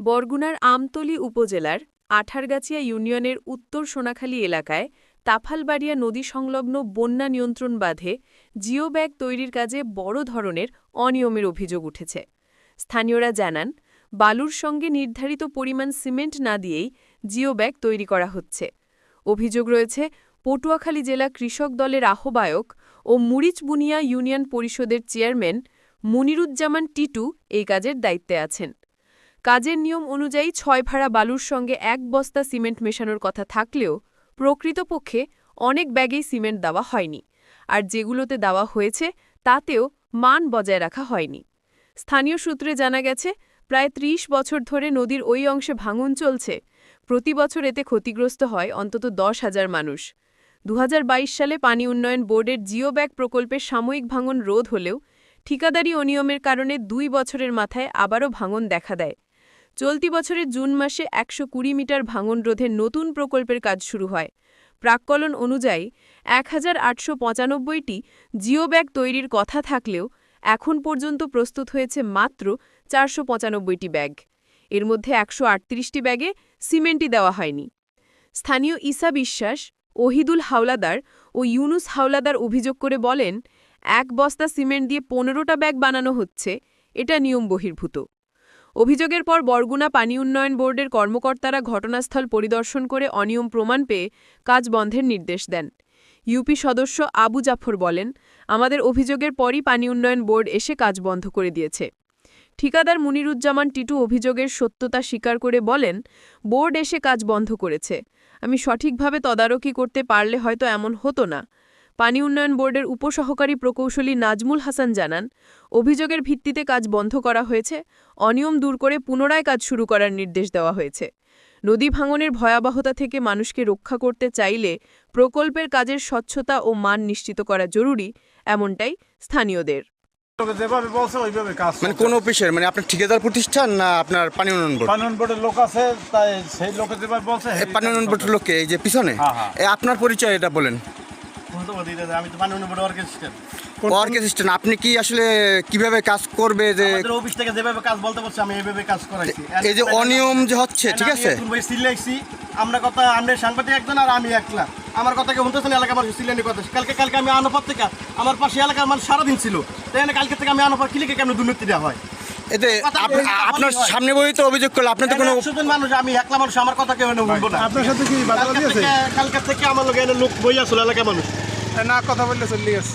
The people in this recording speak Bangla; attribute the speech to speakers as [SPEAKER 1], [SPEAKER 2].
[SPEAKER 1] বরগুনার আমতলী উপজেলার আঠারগাছিয়া ইউনিয়নের উত্তর সোনাখালী এলাকায় তাফালবাড়িয়া নদী সংলগ্ন বন্যা নিয়ন্ত্রণ বাঁধে জিও ব্যাগ তৈরির কাজে বড় ধরনের অনিয়মের অভিযোগ উঠেছে। স্থানীয়রা জানান, বালুর সঙ্গে নির্ধারিত পরিমাণ সিমেন্ট না দিয়েই জিও ব্যাগ তৈরি করা হচ্ছে। অভিযোগ রয়েছে, পটুয়াখালী জেলা কৃষক দলের আহ্বায়ক ও মুরিচবুনিয়া ইউনিয়ন পরিষদের চেয়ারম্যান মুনিরুজ্জামান টিটু এই কাজের দায়িত্বে আছেন। কাজের নিয়ম অনুযায়ী ছয় ভাড়া বালুর সঙ্গে এক বস্তা সিমেন্ট মেশানোর কথা থাকলেও প্রকৃতপক্ষে অনেক ব্যাগেই সিমেন্ট দেওয়া হয়নি, আর যেগুলোতে দেওয়া হয়েছে তাতেও মান বজায় রাখা হয়নি। স্থানীয় সূত্রে জানা গেছে, প্রায় ত্রিশ বছর ধরে নদীর ওই অংশে ভাঙন চলছে। প্রতি বছর এতে ক্ষতিগ্রস্ত হয় অন্তত দশ হাজার মানুষ। দু হাজার বাইশ সালে পানি উন্নয়ন বোর্ডের জিও ব্যাগ প্রকল্পের সাময়িক ভাঙন রোধ হলেও ঠিকাদারি অনিয়মের কারণে দুই বছরের মাথায় আবারও ভাঙন দেখা দেয়। চলতি বছরের জুন মাসে একশো কুড়ি মিটার ভাঙন রোধের নতুন প্রকল্পের কাজ শুরু হয়। প্রাক্কলন অনুযায়ী এক হাজার জিও ব্যাগ তৈরির কথা থাকলেও এখন পর্যন্ত প্রস্তুত হয়েছে মাত্র চারশো ব্যাগ। এর মধ্যে একশো আটত্রিশটি ব্যাগে সিমেন্টই দেওয়া হয়নি। স্থানীয় ঈসা বিশ্বাস, ওহিদুল হাওলাদার ও ইউনুস হাওলাদার অভিযোগ করে বলেন, এক বস্তা সিমেন্ট দিয়ে পনেরোটা ব্যাগ বানানো হচ্ছে, এটা নিয়ম বহির্ভূত অভিযোগের পর বরগুনা পানি উন্নয়ন বোর্ডের কর্মকর্তারা ঘটনাস্থল পরিদর্শন করে অনিয়ম প্রমাণ পেয়ে কাজ বন্ধের নির্দেশ দেন। ইউপি সদস্য আবু জাফর বলেন, আমাদের অভিযোগের পরই পানি উন্নয়ন বোর্ড এসে কাজ বন্ধ করে দিয়েছে। ঠিকাদার মুনিরুজ্জামান টিটু অভিযোগের সত্যতা স্বীকার করে বলেন, বোর্ড এসে কাজ বন্ধ করেছে। আমি সঠিকভাবে তদারকি করতে পারলে হয়তো এমন হতো না। পানি উন্নয়ন বোর্ডের উপসহকারী প্রকৌশলী নাজমুল হাসান জানান অভিযোগের ভিত্তিতে কাজ বন্ধ করা হয়েছে অনিয়ম দূর করে পুনরায় কাজ শুরু করার নির্দেশ দেওয়া হয়েছে। নদী ভাঙনের ভয়াবহতা থেকে মানুষকে রক্ষা করতে চাইলে প্রকল্পের কাজের স্বচ্ছতা ও মান নিশ্চিত করা জরুরি এমনটাই স্থানীয়দের।
[SPEAKER 2] লোকে যেভাবে বলছে ওইভাবে কাজ
[SPEAKER 3] মানে কোন অফিসের? মানে আপনার ঠিকাদার প্রতিষ্ঠান না আপনার পানি উন্নয়ন বোর্ড?
[SPEAKER 2] পানি বোর্ডের লোক আছে তাই সেই লোকে যেভাবে বলছে
[SPEAKER 3] পানি উন্নয়ন বোর্ডের লোককে এই যে পিছনে?
[SPEAKER 2] হ্যাঁ, হ্যাঁ।
[SPEAKER 3] আপনার পরিচয় এটা বলেন।
[SPEAKER 4] আমি তো পানি বোর্ড অর্কেস্ট্রেট
[SPEAKER 3] অর্কেস্ট্রেশন আপনি কি আসলে কীভাবে কাজ করবে যে
[SPEAKER 4] আমাদের অফিস থেকে যেভাবে কাজ বলতে বলছে আমি এইভাবে কাজ করাইছি।
[SPEAKER 3] এই যে অনিয়ম যে হচ্ছে ঠিক আছে?
[SPEAKER 4] আমরা কথা আমরা সাংবাদিক একজন আর আমি একলা। আমার কথা কেউ শুনতেছেন এলাকা মানুষ সিলাইনি কথা। কালকে কালকে আমি আনোপার থেকে আমার পাশে এলাকার মানুষ সারাদিন ছিল। তাই কালকে থেকে আমি আনোপার কিলিকে কেমন দুর্নীতি দেওয়া হয়?
[SPEAKER 3] এতে আপনার সামনে বই তো অভিযোগ করল আপনার তো কোনো
[SPEAKER 4] একশো জন মানুষ আমি একলা মানুষ আমার কথা কেউ শুনব না।
[SPEAKER 2] আপনার সাথে কি বাধা
[SPEAKER 4] থেকে কালকে থেকে আমার লোক এনে লোক বই আসলো এলাকার মানুষ।
[SPEAKER 2] না কথা বললে চলে গেছে।